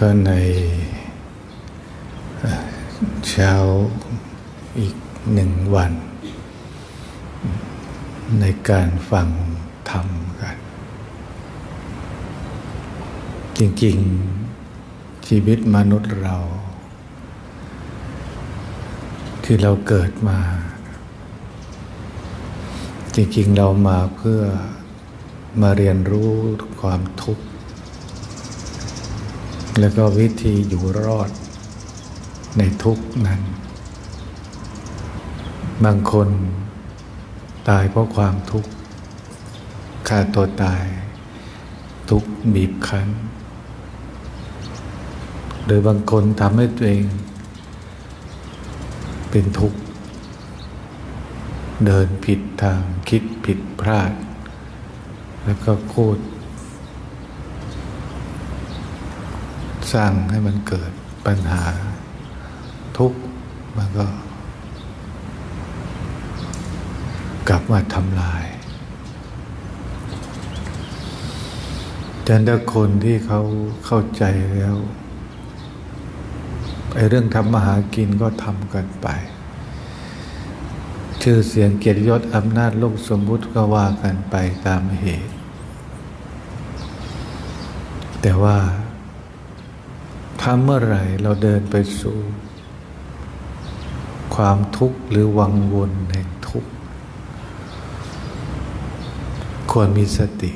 ก็ในเช้าอีกหนึ่งวัน ในการฟังธรรมกัน จริงๆชีวิตมนุษย์เรา ที่เราเกิดมา จริงๆเรามาเพื่อมาเรียนรู้ความทุกข์ แล้วก็วิธีอยู่รอดในทุกนั้น บางคนตายเพราะความทุกข์ฆ่าตัวตาย ทุกข์บีบคั้น หรือบางคนทำให้ตัวเองเป็นทุกข์ เดินผิดทางคิดผิดพลาด แล้วก็พูด สร้างให้มันเกิดปัญหาทุกข์มันก็ กลับมาทำลายแต่ถ้าคนที่เขาเข้าใจแล้วไอ้เรื่องทำมาหากินก็ทำกันไป ชื่อเสียงเกียรติยศอำนาจโลกสมมุติก็ว่ากันไปตามเหตุ แต่ว่า ถ้าเมื่อไหร่เราเดินไปสู่ ความทุกข์หรือวังวนแห่งทุกข์ ควรมีสติ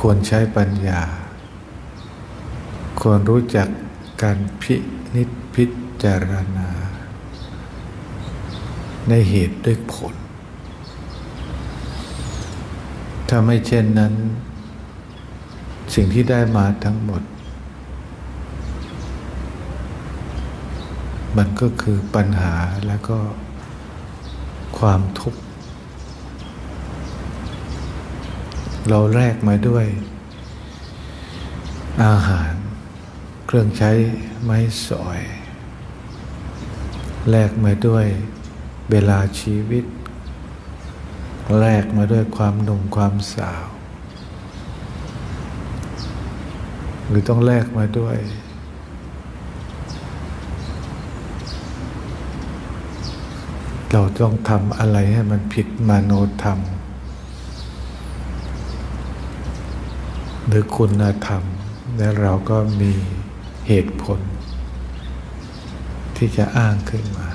ควรใช้ปัญญา ควรรู้จักการพินิจพิจารณา ในเหตุด้วยผล ถ้าไม่เช่นนั้น สิ่งที่ได้มาทั้งหมด มันก็คือปัญหาแล้วก็ความทุกข์ เราแลกมาด้วย อาหาร เครื่องใช้ไม้สอยแลกมาด้วยเวลาชีวิต แลกมาด้วยความหนุ่มความสาว หรือต้องแลกมาด้วย เราต้องทำอะไรให้มันผิดมโนธรรม หรือคุณธรรม และเราก็มีเหตุผล ที่จะอ้างขึ้นมา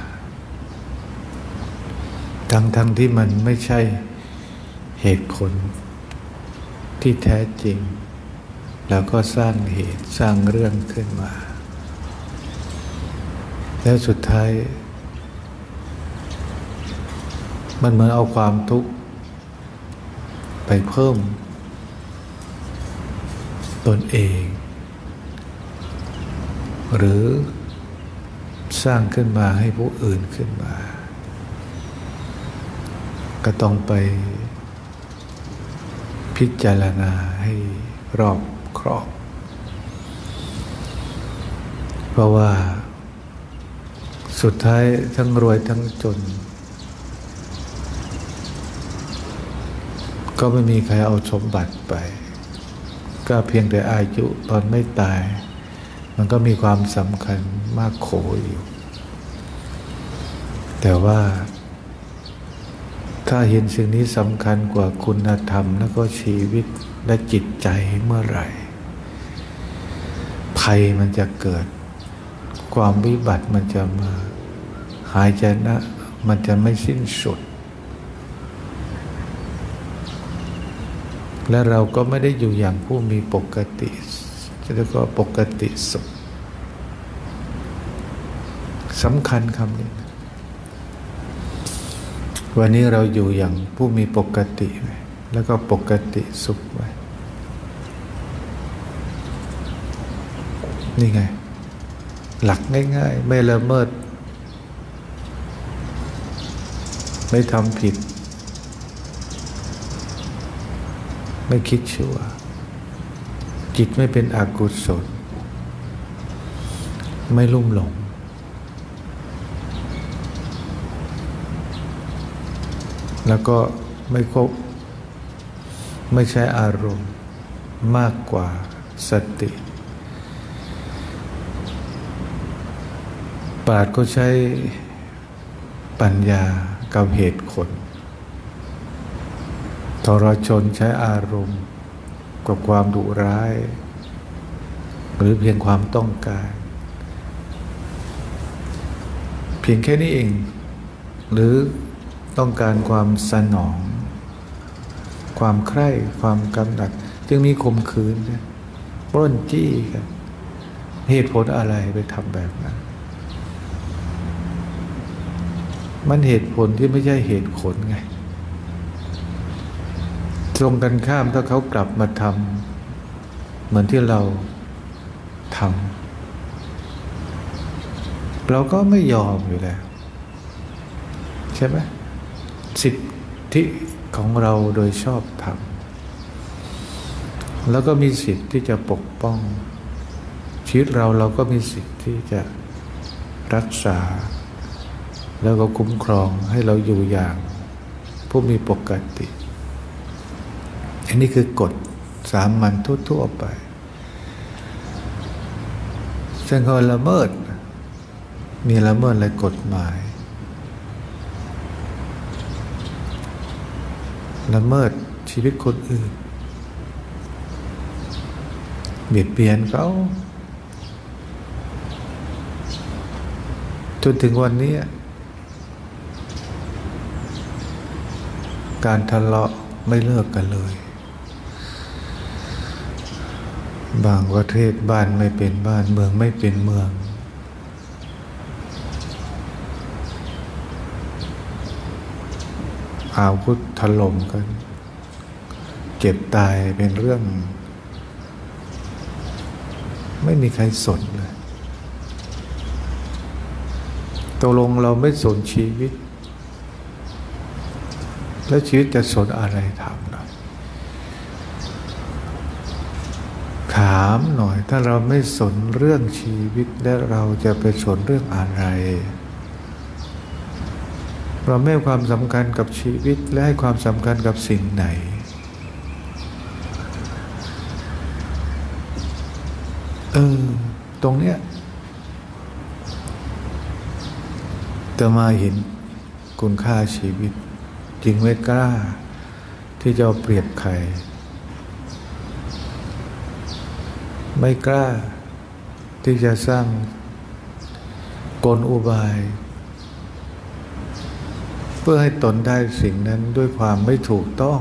ทั้งทั้งที่มันไม่ใช่เหตุผลที่แท้จริง แล้วก็สร้างเหตุสร้างเรื่องขึ้นมา แล้วสุดท้าย มันเหมือนเอาความทุกข์ไปเพิ่ม ตนเอง หรือสร้างขึ้นมาให้ผู้อื่นขึ้นมา ก็ต้องไปพิจารณาให้รอบ ครอบ เพราะว่า สุดท้ายทั้งรวยทั้งจน ก็ไม่มีใครเอาสมบัติไป ก็เพียงแต่อายุตอนไม่ตาย มันก็มีความสำคัญมากโขอยู่ แต่ว่าถ้าเห็นสิ่งนี้สำคัญกว่าคุณธรรม แล้วก็ชีวิตและจิตใจเมื่อไหร่ ภัยมันจะเกิด ความวิบัติมันจะมา หายใจนะมันจะไม่สิ้นสุด และเราก็ไม่ได้อยู่อย่างผู้มีปกติแล้วก็ปกติสุขสำคัญคำนี้ วันนี้เราอยู่อย่างผู้มีปกติไหมแล้วก็ปกติสุขไว้ นี่ไง หลักง่าย ๆ ไม่ละเมิด ไม่ทำผิด ไม่คิดชั่ว จิตไม่เป็นอกุศล ไม่ลุ่มหลง แล้วก็ไม่ควบไม่ใช้อารมณ์มากกว่าสติ ปราดก็ใช้ปัญญากับเหตุผลทรชนใช้อารมณ์กับความดุร้าย หรือเพียงความต้องการ เพียงแค่นี้เอง หรือต้องการความสนอง ความใคร่ความกำหนัด จึงมีข่มขืนกันปล้นจี้กันเหตุผลอะไรไปทำแบบนั้น มันเหตุผลที่ไม่ใช่เหตุผลไง ตรงกันข้ามถ้าเขากลับมาทำเหมือนที่เราทำเราก็ไม่ยอมอยู่แล้ว ใช่ไหมสิทธิของเราโดยชอบธรรมแล้วก็มีสิทธิ์ที่จะปกป้อง ชีวิตเราเราก็มีสิทธิ์ที่จะรักษา แล้วก็คุ้มครองให้เราอยู่อย่าง ผู้มีปกติ อันนี้คือกฎสามัญทั่วๆไป ซึ่งเขาละเมิด มีละเมิดอะไรกฎหมาย ละเมิดชีวิตคนอื่นเบียดเบียนเขาจนถึงวันนี้ การทะเลาะไม่เลิกกันเลย บางประเทศบ้านไม่เป็นบ้านเมืองไม่เป็นเมือง อาวุธถล่มกัน เจ็บตายเป็นเรื่อง ไม่มีใครสนเลยตกลงเราไม่สนชีวิต แล้วชีวิตจะสนอะไรถามหน่อย ถามหน่อย ถ้าเราไม่สนเรื่องชีวิตและเราจะไปสนเรื่องอะไร เราไม่ให้ความสำคัญกับชีวิตและให้ความสำคัญกับสิ่งไหน เออ ตรงเนี้ยจะมาเห็นคุณค่าชีวิต จึงไม่กล้า ที่จะเอาเปรียบใคร ไม่กล้า ที่จะสร้างกลอุบาย เพื่อให้ตนได้สิ่งนั้นด้วยความไม่ถูกต้อง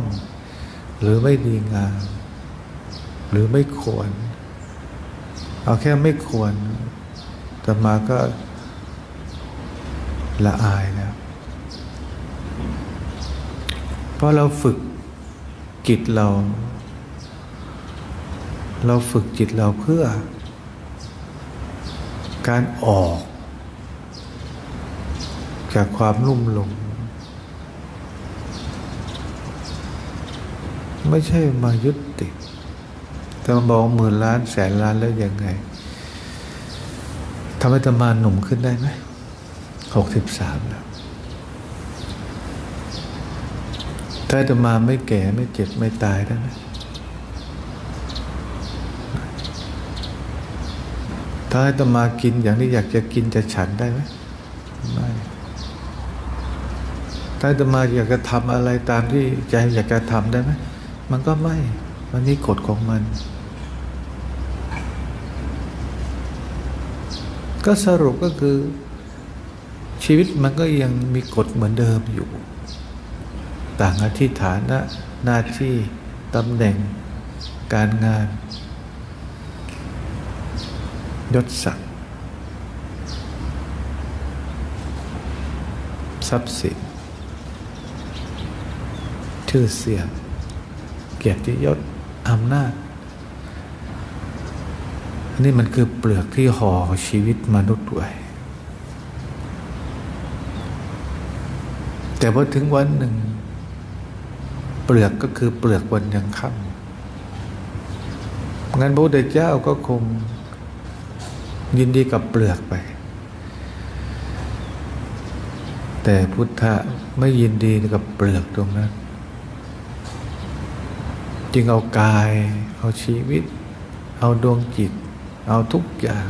หรือไม่ดีงาม หรือไม่ควร เอาแค่ไม่ควรแต่มาก็ละอายแล้ว ราะเราฝึกจิตเรา เราฝึกจิตเราเพื่อ การออก จากความนุ่มหลงไม่ใช่มายึดติดแต่มาบอกหมื่นล้านแสนล้านแล้วยังไงทำให้ตมาหนุ่มขึ้นได้ไหมหกสิบสามแล้ว ถ้าตมาไม่แก่ไม่เจ็บไม่ตายได้ไหมถ้าให้ตมากินอย่างที่อยากจะกินจะฉันได้ไหมไม่ถ้าตมาอยากจะทำอะไรตามที่ใจอยากจะทำได้ไหมมันก็ไม่มันนี่กฎของมัน ก็สรุปก็คือชีวิตมันก็ยังมีกฎเหมือนเดิมอยู่ ต่างอธิฐานะหน้าที่ตำแหน่ง การงาน ยศศักดิ์ทรัพย์สิน ชื่อเสียง เกียรติยศอำนาจอันนี้มันคือเปลือกที่ห่อชีวิตมนุษย์ไว้แต่พอถึงวันหนึ่ง เปลือกก็คือเปลือกวันยังค่ำงั้นพระพุทธเจ้าก็คงยินดีกับเปลือกไป แต่พุทธะไม่ยินดีกับเปลือกตรงนั้น จึงเอากาย เอาชีวิต เอาดวงจิต เอาทุกอย่าง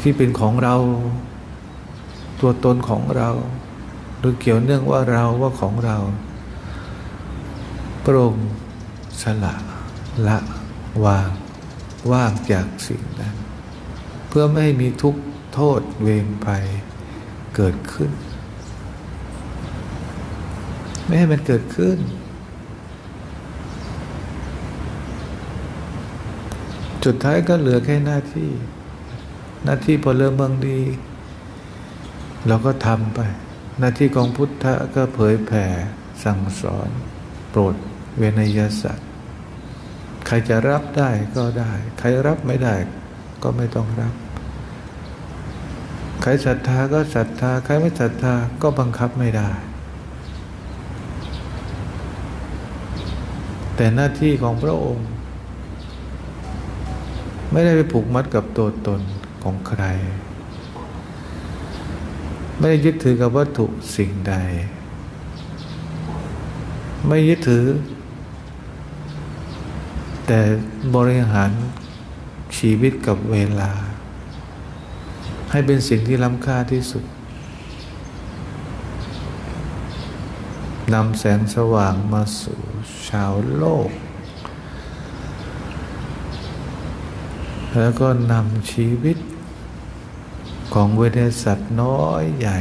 ที่เป็นของเราตัวตนของเรา หรือเกี่ยวเนื่องว่าเราว่าของเรา ปรงสละละวางว่างจากสิ่งนั้น เพื่อไม่ให้มีทุกข์โทษเวรภัยเกิดขึ้น ไม่ให้มันเกิดขึ้น จุดท้ายก็เหลือแค่หน้าที่ หน้าที่พลเมืองดี เราก็ทำไป หน้าที่ของพุทธะก็เผยแผ่สั่งสอน โปรด เวนยสัตว์ ใครจะรับได้ก็ได้ ใครรับไม่ได้ก็ไม่ต้องรับ ใครศรัทธาก็ศรัทธา ใครไม่ศรัทธาก็บังคับไม่ได้ แต่หน้าที่ของพระองค์ ไม่ได้ไปผูกมัดกับตัวตนของใคร ไม่ได้ยึดถือกับวัตถุสิ่งใด ไม่ยึดถือ แต่บริหารชีวิตกับเวลา ให้เป็นสิ่งที่ล้ำค่าที่สุดนำแสงสว่างมาสู่ชาวโลก แล้วก็นำชีวิตของเวทสัตว์น้อยใหญ่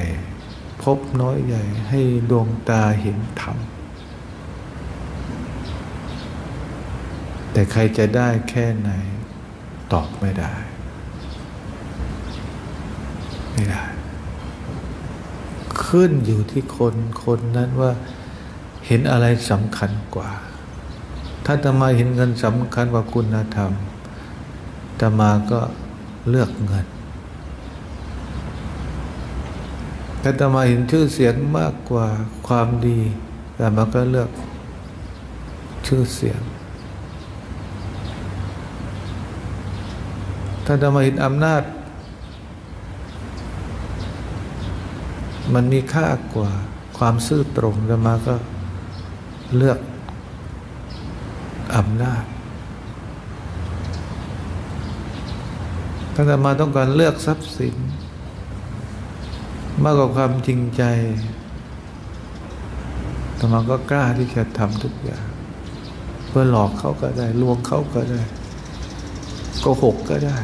พบน้อยใหญ่ให้ดวงตาเห็นธรรม แต่ใครจะได้แค่ไหน ตอบไม่ได้ ไม่ได้ ขึ้นอยู่ที่คนคนนั้นว่าเห็นอะไรสำคัญกว่า ถ้าตมาเห็นเงินสำคัญกว่าคุณธรรมตมาก็เลือกเงิน ถ้าตมาเห็นชื่อเสียงมากกว่าความดีแต่มาก็เลือกชื่อเสียง ถ้าตมาเห็นอำนาจ มันมีค่ากว่าความซื่อตรงแต่มาก็เลือกอำนาจถ้ามาต้องการเลือกทรัพย์สิน มากกว่าความจริงใจธรรมาก็กล้าที่จะทำทุกอย่าง เพื่อหลอกเขาก็ได้ ลวงเขาก็ได้ โกหกก็ได้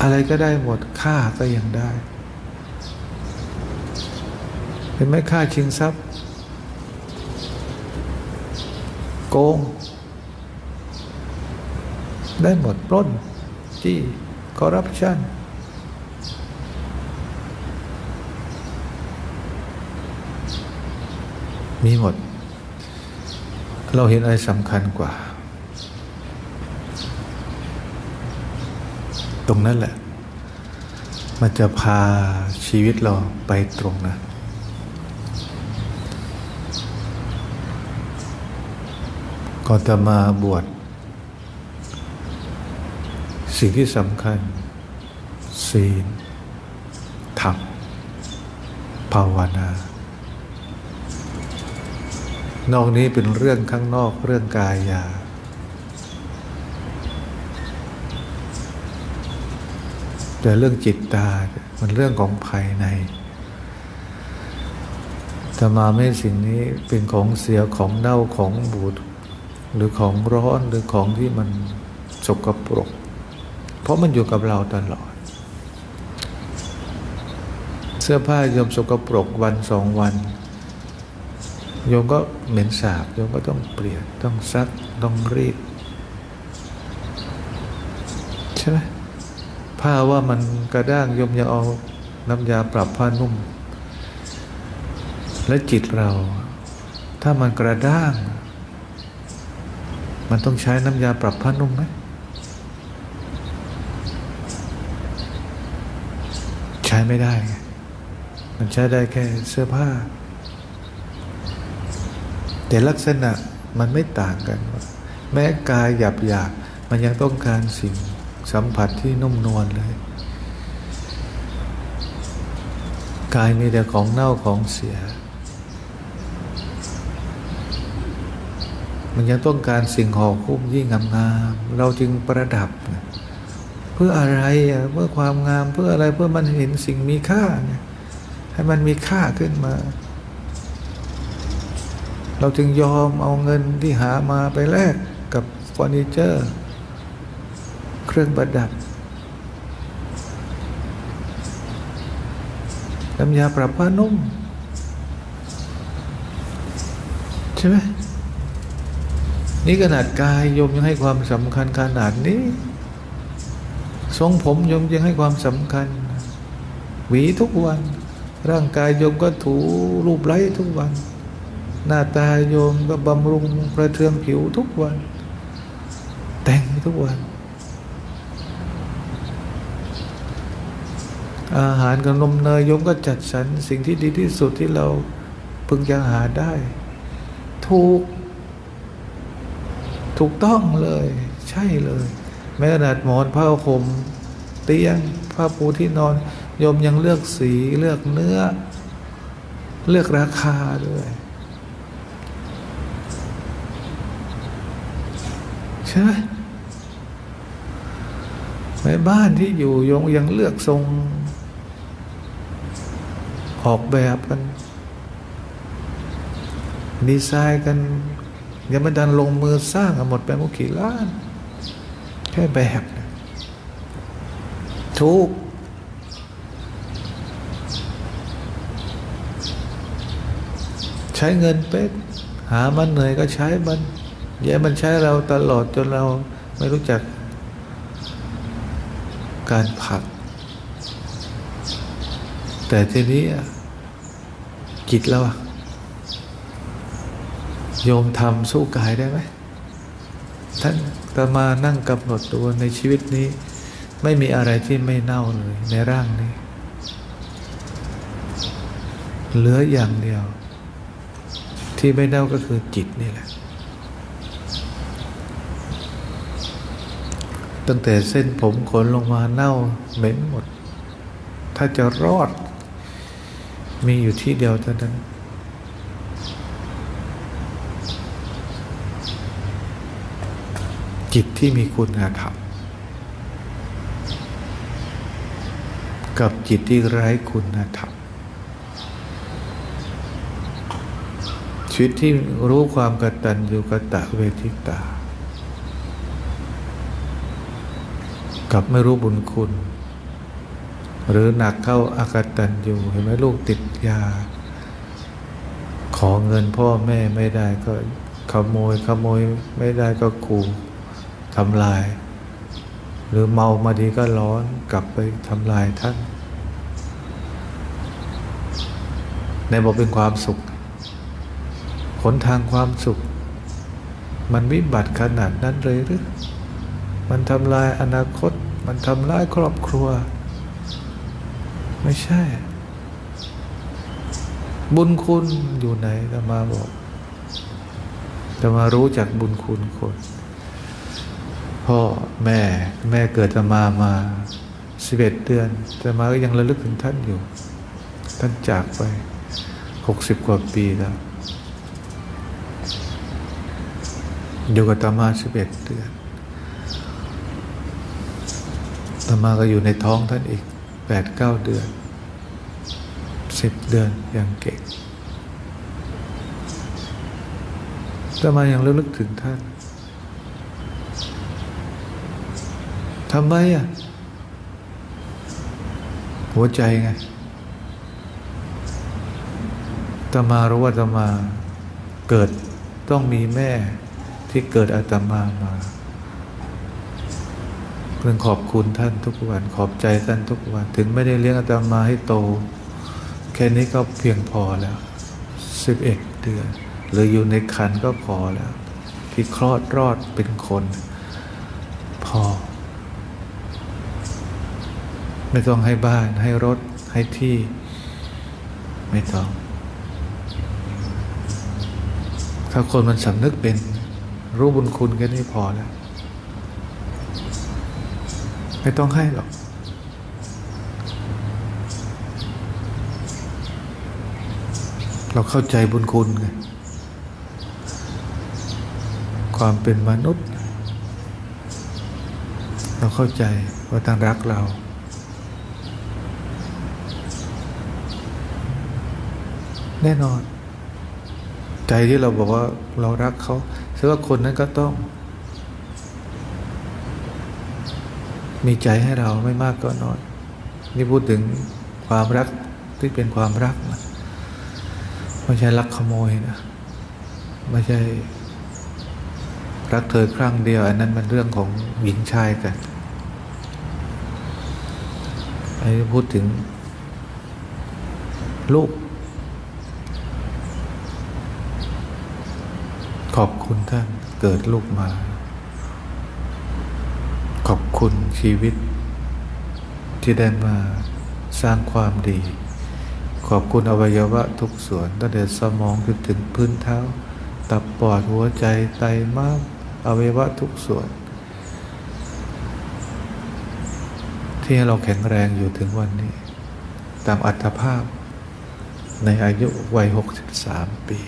อะไรก็ได้หมดฆ่าก็ยังได้เห็นไหมฆ่าชิงทรัพย์ โกง ได้หมดปล้นจี้คอร์รัปชันมีหมด เราเห็นอะไรสำคัญกว่า ตรงนั้นแหละ มันจะพาชีวิตเราไปตรงนั้นก่อนจะมาบวชสิ่งที่สำคัญ ศีลธรรมภาวนา นอกนี้เป็นเรื่องข้างนอกเรื่องกายา แต่เรื่องจิตตา มันเรื่องของภายในธรรมาไม่สิ่งนี้เป็นของเสียของเน่าของบูดหรือของร้อนหรือของที่มันสกปรก เพราะมันอยู่กับเราตลอด เสื้อผ้าโยมสกปรกวันสองวันโยมก็เหม็นสาบโยมก็ต้องเปลี่ยนต้องซักต้องรีดใช่ไหม ผ้าว่ามันกระด้างยมอย่าเอาน้ำยาปรับผ้านุ่ม และจิตเรา ถ้ามันกระด้าง มันต้องใช้น้ำยาปรับผ้านุ่มไหมใช้ไม่ได้ไงมันใช้ได้แค่เสื้อผ้า แต่ลักษณะมันไม่ต่างกัน แม้กายหยาบหยาบมันยังต้องการสิ่ง สัมผัสที่นุ่มนวลเลย กายมีแต่ของเน่าของเสีย มันยังต้องการสิ่งห่อคุ้มยิ่งงามๆเราจึงประดับ เพื่ออะไรอะเพื่อความงามเพื่ออะไรเพื่อมันเห็นสิ่งมีค่าไงให้มันมีค่าขึ้นมาเราจึงยอมเอาเงินที่หามาไปแลกกับเฟอร์นิเจอร์ รื่องประดับ น้ำยาปรับผ้านุ่ม ใช่ไหมนี่ขนาดกายโยมยังให้ความสำคัญขนาดนี้ ทรงผมโยมยังให้ความสำคัญ หวีทุกวัน ร่างกายโยมก็ถูรูปไล้ทุกวัน หน้าตาโยมก็บำรุงประเทืองผิวทุกวัน แต่งทุกวัน อาหารกับนมเนยโยมก็จัดสรรสิ่งที่ดีที่สุดที่เราพึงจะหาได้ ถูก ถูกต้องเลย ใช่เลย แม้ขนาดหมอนผ้าห่มเตียงผ้าปูที่นอนโยมยังเลือกสีเลือกเนื้อ เลือกราคาด้วย ใช่ไหมในบ้านที่อยู่โยมยังเลือกทรง ออกแบบกัน ดีไซน์กัน ยังไม่ดันลงมือสร้างกันหมดไปมุกี่ล้าน แค่แบบนะถูกใช้เงินเป๊กหามันเหนื่อยก็ใช้มันอย่ามันใช้เราตลอดจนเราไม่รู้จัก การผัก แต่ทีนี้อะ จิตเราอะโยมทำสู้กายได้ไหมท่านตมานั่งกำหนดตัวในชีวิตนี้ ไม่มีอะไรที่ไม่เน่าเลยในร่างนี้ เหลืออย่างเดียว ที่ไม่เน่าก็คือจิตนี่แหละ ตั้งแต่เส้นผมขนลงมาเน่าเหม็นหมด ถ้าจะรอด มีอยู่ที่เดียวเท่านั้น จิตที่มีคุณธรรมกับจิตที่ไร้คุณธรรมชีวิตที่รู้ความกตัญญูกตะเวทิตา กับไม่รู้บุญคุณ หรือหนักเข้าอากตันอยู่เห็นไหมลูกติด ยา ขอเงินพ่อแม่ไม่ได้ก็ขโมยขโมยไม่ได้ก็ขู่ทำลาย หรือเมามาดีก็ร้อนกลับไปทำลายท่านในบอกเป็นความสุขหนทางความสุข มันวิบัติขนาดนั้นเลยหรือ มันทำลายอนาคต มันทำลายครอบครัว ไม่ใช่ บุญคุณอยู่ไหนธรรมาบอกธรรมารู้จักบุญคุณคนพ่อแม่แม่เกิดธรรมามาสิบเอ็ดเดือนธรรมาก็ยังระลึกถึงท่านอยู่ ท่านจากไปหกสิบกว่าปีแล้วอยู่กับธรรมาสิบเอ็ดเดือนธรรมาก็อยู่ในท้องท่านอีกแปดเก้าเดือน สิบเดือนอย่างเก่งธรรมายังระลึกถึงท่านทำไมอะ หัวใจไงตมารู้ว่าตมาเกิดต้องมีแม่ที่เกิดอาตมามาเพื่อขอบคุณท่านทุกวันขอบใจท่านทุกวัน ถึงไม่ได้เลี้ยงอาตมาให้โต แค่นี้ก็เพียงพอแล้วสิบเอ็ดเดือน หรืออยู่ในคันก็พอแล้ว ที่คลอดรอดเป็นคน พอ ไม่ต้องให้บ้านให้รถให้ที่ ไม่ต้อง ถ้าคนมันสำนึกเป็น รู้บุญคุณแค่นี้พอแล้ว ไม่ต้องให้หรอก เราเข้าใจบุญคุณไงความเป็นมนุษย์ เราเข้าใจว่าท่านรักเรา แน่นอน ใจที่เราบอกว่าเรารักเขาแสดงว่าคนนั้นก็ต้อง มีใจให้เราไม่มากก็น้อย นี่พูดถึงความรักที่เป็นความรักนะ ไม่ใช่รักขโมยนะไม่ใช่รักเธอครั้งเดียว อันนั้นมันเรื่องของหญิงชายกันไอ้พูดถึง ลูก ขอบคุณท่านเกิดลูกมา ขอบคุณชีวิตที่ได้มาสร้างความดี ขอบคุณอวัยวะทุกส่วนตั้งแต่สมองจนถึงพื้นเท้า ตับปอดหัวใจไตม้ามอวัยวะทุกส่วน ที่ให้เราแข็งแรงอยู่ถึงวันนี้ ตามอัตภาพในอายุวัย 63 ปี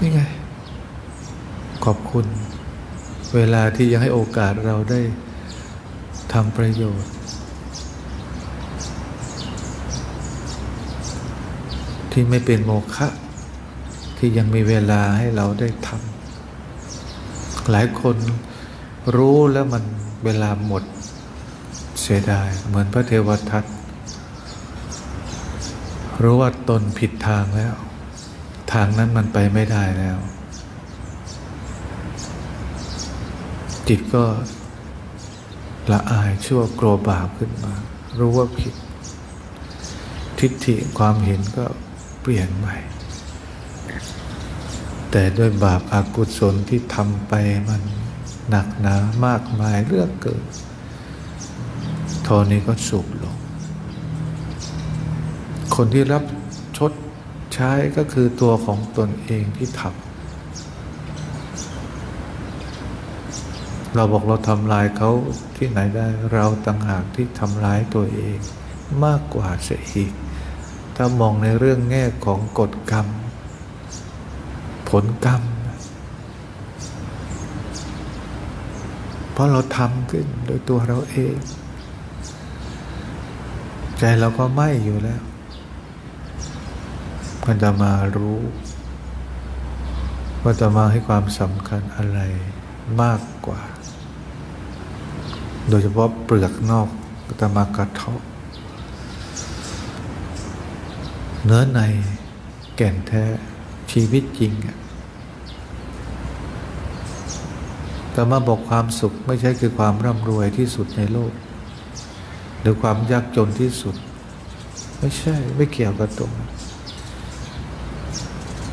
นี่ไง ขอบคุณ เวลาที่ยังให้โอกาสเราได้ทำประโยชน์ ที่ไม่เป็นโมฆะที่ยังมีเวลาให้เราได้ทำหลายคนรู้แล้วมันเวลาหมดเสียดาย เหมือนพระเทวทัตรู้ว่าตนผิดทางแล้ว ทางนั้นมันไปไม่ได้แล้ว จิตก็ละอายชั่วกลัวบาปขึ้นมา รู้ว่าผิด ทิฏฐิความเห็นก็ เปลี่ยนใหม่ แต่ด้วยบาปอากุศลที่ทำไปมันหนักหนามากมายเรื่องเกิดทอนี้ก็สูบลง คนที่รับชดใช้ก็คือตัวของตนเองที่ทำเราบอกเราทำลายเขาที่ไหนได้ เราต่างหากที่ทำร้ายตัวเองมากกว่าเสียอีก ถ้ามองในเรื่องแง่ของกฎกรรม ผลกรรม เพราะเราทำขึ้นโดยตัวเราเอง ใจเราก็ไม่อยู่แล้วมันจะมารู้ ว่าจะมาให้ความสำคัญอะไรมากกว่า โดยเฉพาะเปลือกนอกก็จะมากระทบ เนื้อในแก่นแท้ชีวิตจริงแต่มาบอกความสุขไม่ใช่คือความร่ำรวยที่สุดในโลก หรือความยากจนที่สุด ไม่ใช่ไม่เกี่ยวกับตรง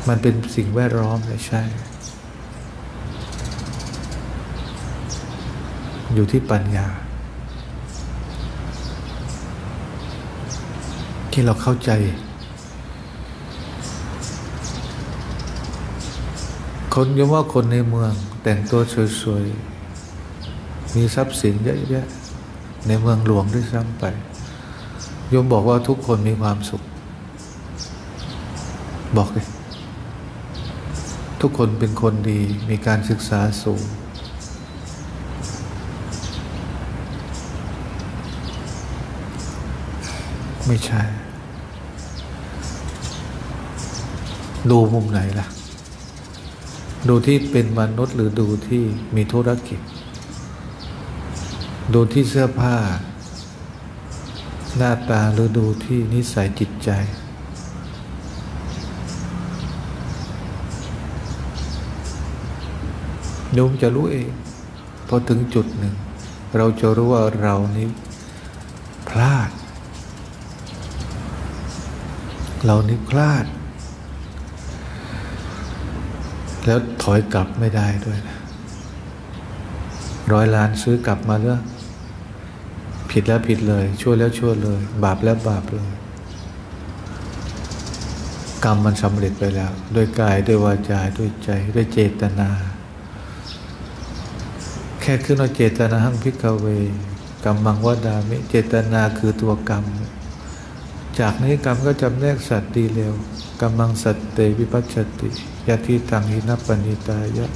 มันเป็นสิ่งแวดล้อมไม่ใช่ อยู่ที่ปัญญา ที่เราเข้าใจ คนยกว่าคนในเมืองแต่งตัวสวยๆ มีทรัพย์สินเยอะแยะในเมืองหลวงด้วยซ้ำไปโยมบอกว่าทุกคนมีความสุข บอกเลยทุกคนเป็นคนดีมีการศึกษาสูง ไม่ใช่ ดูมุมไหนล่ะ ดูที่เป็นมนุษย์หรือดูที่มีธุรกิจ ดูที่เสื้อผ้า หน้าตาหรือดูที่นิสัยจิตใจ โยมจะรู้เองพอถึงจุดหนึ่ง เราจะรู้ว่าเรานี้พลาด เรานี้พลาด แล้วถอยกลับไม่ได้ด้วยนะร้อยล้านซื้อกลับมาเรื่องผิดแล้วผิดเลย ชั่วแล้วชั่วเลย บาปแล้วบาปเลย กรรมมันสำเร็จไปแล้ว ด้วยกายด้วยวาจาด้วยใจ ด้วยเจตนา แค่ขึ้นว่าเจตนาหังพิกเวกรรมังวดามิ เจตนาคือตัวกรรม จากนี้กรรมก็จำแนกสัตว์ดีเลวกำลังสัตเตวิปัสสติยาทีตังหินปณิตายะ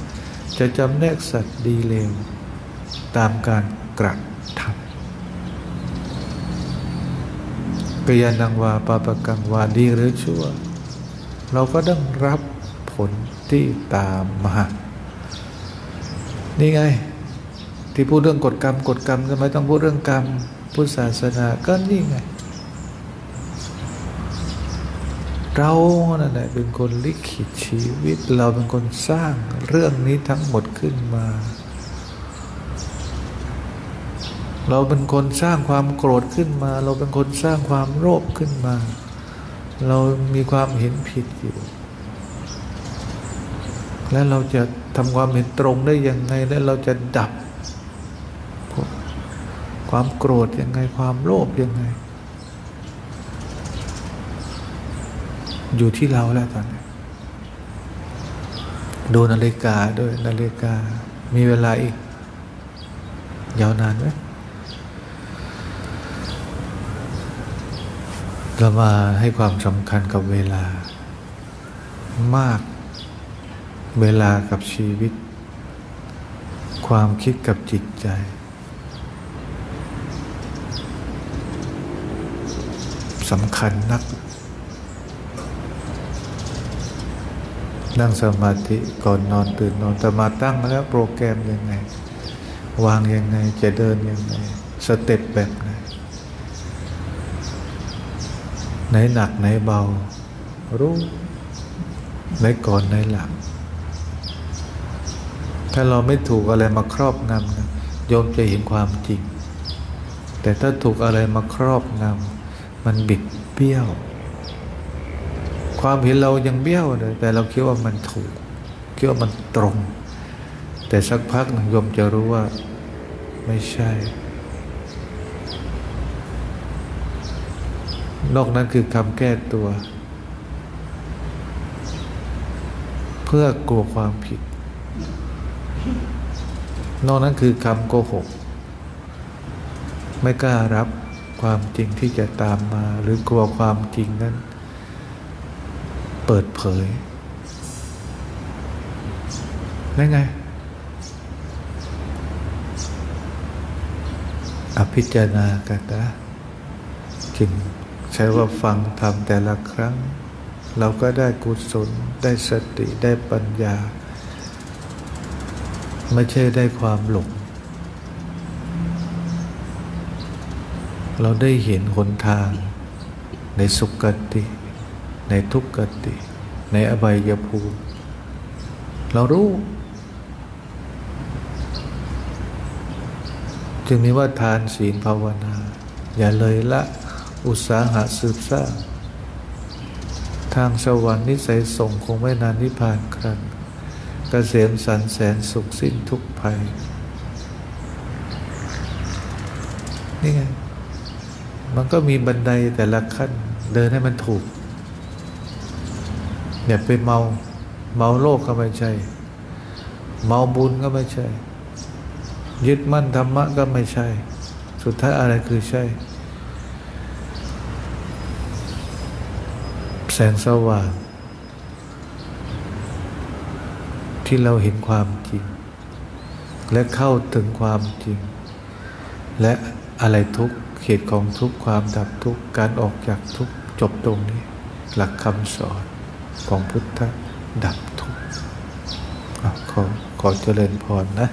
จะจำแนกสัตว์ดีเลวตามการกระทำกยานังวาปาปกังวาดีหรือชั่ว เราก็ต้องรับผลที่ตามมา นี่ไง ที่พูดเรื่องกฎกรรมกฎกรรมทำไมต้องพูดเรื่องกรรม พุทธศาสนาก็นี่ไง เรานั่นแหละเป็นคนลิขิตชีวิต เราเป็นคนสร้างเรื่องนี้ทั้งหมดขึ้นมา เราเป็นคนสร้างความโกรธขึ้นมา เราเป็นคนสร้างความโลภขึ้นมา เรามีความเห็นผิดอยู่ และเราจะทำความเห็นตรงได้ยังไง และเราจะดับ ความโกรธยังไงความโลภยังไง อยู่ที่เราแล้วตอนนี้ดูนาฬิกาด้วยนาฬิกา มีเวลาอีก ยาวนานไหมเรามาให้ความสำคัญกับเวลา มาก เวลากับชีวิต ความคิดกับจิตใจ สำคัญนัก นั่งสมาธิก่อนนอนตื่นนอนแต่มาตั้งแล้วโปรแกรมยังไง วางยังไงจะเดินยังไง สเต็ปแบบไหนไหนหนักไหนเบา รู้ไหนก่อนไหนหลัง ถ้าเราไม่ถูกอะไรมาครอบงำนะโยมจะเห็นความจริง แต่ถ้าถูกอะไรมาครอบงำมันบิดเบี้ยว ความเห็นเรายังเบี้ยวเลย แต่เราคิดว่ามันถูก คิดว่ามันตรง แต่สักพักหนึ่งโยมจะรู้ว่าไม่ใช่ นอกนั้นคือคำแก้ตัว เพื่อกลัวความผิด นอกนั้นคือคำโกหก ไม่กล้ารับความจริงที่จะตามมา หรือกลัวความจริงนั้น เปิดเผยแล้วไงอภิจารณากันนะกินใช้ว่าฟังทำแต่ละครั้ง เราก็ได้กุศล ได้สติได้ปัญญา ไม่ใช่ได้ความหลง เราได้เห็นหนทางในสุกติ ในทุกขติ ในอบายภูมิ เรารู้ จึงมีว่าทานศีลภาวนา อย่าเลยละอุตสาหะสืบสร้าง ทางสวรรค์นิสัยส่งคงไม่นานนิพพานครั้งกเกษมสันแสนสุขสิ้นทุกภัย นี่ไง มันก็มีบันไดแต่ละขั้น เดินให้มันถูก อย่าไปเมา เมาโลกก็ไม่ใช่ เมาบุญก็ไม่ใช่ ยึดมั่นธรรมะก็ไม่ใช่ สุดท้ายอะไรคือใช่ แสงสว่าง ที่เราเห็นความจริง และเข้าถึงความจริง และอะไรทุกเขตของทุกความดับทุกการออกจากทุกจบตรงนี้ หลักคำสอน ของพุทธดับทุกข์ขอขอเจริญพรนะ